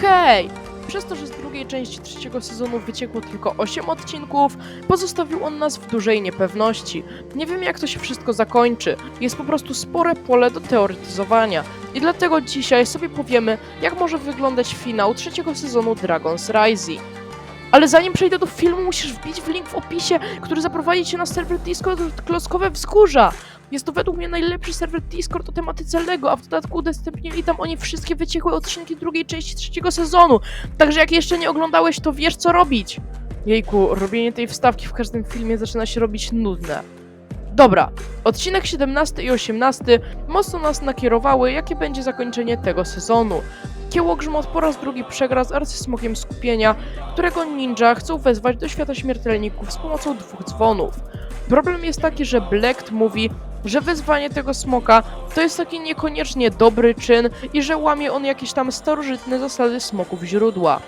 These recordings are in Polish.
hej! Przez to, że z drugiej części trzeciego sezonu wyciekło tylko 8 odcinków, pozostawił on nas w dużej niepewności. Nie wiem jak to się wszystko zakończy. Jest po prostu spore pole do teoretyzowania. I dlatego dzisiaj sobie powiemy, jak może wyglądać finał trzeciego sezonu Dragon's Rising. Ale zanim przejdę do filmu, musisz wbić w link w opisie, który zaprowadzi cię na serwer Discord Kloskowe Wzgórza. Jest to według mnie najlepszy serwer Discord o tematyce LEGO, a w dodatku udostępnili tam oni wszystkie wyciekłe odcinki drugiej części trzeciego sezonu. Także jak jeszcze nie oglądałeś, to wiesz co robić. Jejku, robienie tej wstawki w każdym filmie zaczyna się robić nudne. Dobra, odcinek 17 i 18 mocno nas nakierowały, jakie będzie zakończenie tego sezonu. Kiełogrzmot po raz drugi przegra z arcysmokiem skupienia, którego ninja chcą wezwać do świata śmiertelników z pomocą dwóch dzwonów. Problem jest taki, że Blekt mówi, że wezwanie tego smoka to jest taki niekoniecznie dobry czyn i że łamie on jakieś tam starożytne zasady smoków źródła.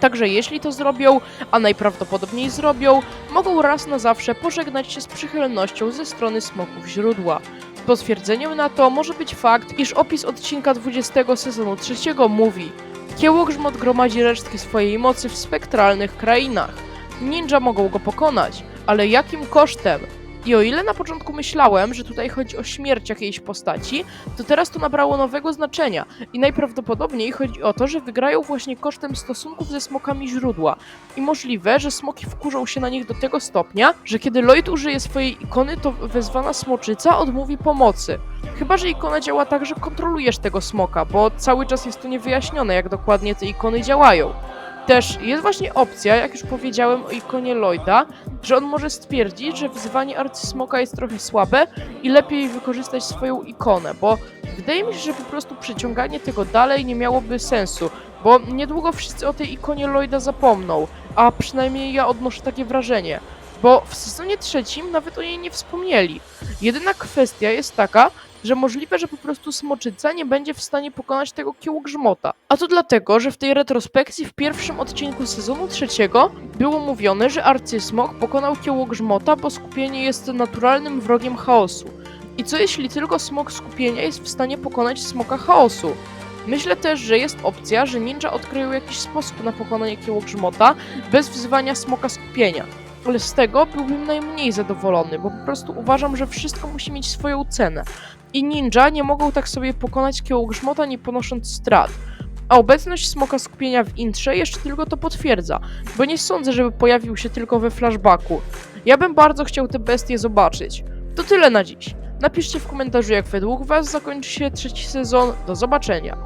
Także jeśli to zrobią, a najprawdopodobniej zrobią, mogą raz na zawsze pożegnać się z przychylnością ze strony smoków źródła. Potwierdzeniem na to może być fakt, iż opis odcinka 20 sezonu trzeciego mówi Kiełogrzmot gromadzi resztki swojej mocy w spektralnych krainach. Ninja mogą go pokonać, ale jakim kosztem? I o ile na początku myślałem, że tutaj chodzi o śmierć jakiejś postaci, to teraz to nabrało nowego znaczenia i najprawdopodobniej chodzi o to, że wygrają właśnie kosztem stosunków ze smokami źródła. I możliwe, że smoki wkurzą się na nich do tego stopnia, że kiedy Lloyd użyje swojej ikony, to wezwana smoczyca odmówi pomocy. Chyba, że ikona działa tak, że kontrolujesz tego smoka, bo cały czas jest to niewyjaśnione, jak dokładnie te ikony działają. Też jest właśnie opcja, jak już powiedziałem o ikonie Lloyda, że on może stwierdzić, że wzywanie arcysmoka jest trochę słabe i lepiej wykorzystać swoją ikonę, bo wydaje mi się, że po prostu przeciąganie tego dalej nie miałoby sensu, bo niedługo wszyscy o tej ikonie Lloyda zapomną, a przynajmniej ja odnoszę takie wrażenie, bo w sezonie trzecim nawet o niej nie wspomnieli. Jedyna kwestia jest taka, że możliwe, że po prostu smoczyca nie będzie w stanie pokonać tego kiełgrzmota. A to dlatego, że w tej retrospekcji w pierwszym odcinku sezonu trzeciego było mówione, że arcysmok pokonał kiełgrzmota, bo skupienie jest naturalnym wrogiem chaosu. I co jeśli tylko smok skupienia jest w stanie pokonać smoka chaosu? Myślę też, że jest opcja, że ninja odkryją jakiś sposób na pokonanie kiełgrzmota bez wzywania smoka skupienia. Ale z tego byłbym najmniej zadowolony, bo po prostu uważam, że wszystko musi mieć swoją cenę. I ninja nie mogą tak sobie pokonać kiełgrzmota nie ponosząc strat. A obecność smoka skupienia w intrze jeszcze tylko to potwierdza, bo nie sądzę, żeby pojawił się tylko we flashbacku. Ja bym bardzo chciał te bestie zobaczyć. To tyle na dziś. Napiszcie w komentarzu, jak według Was zakończy się trzeci sezon. Do zobaczenia.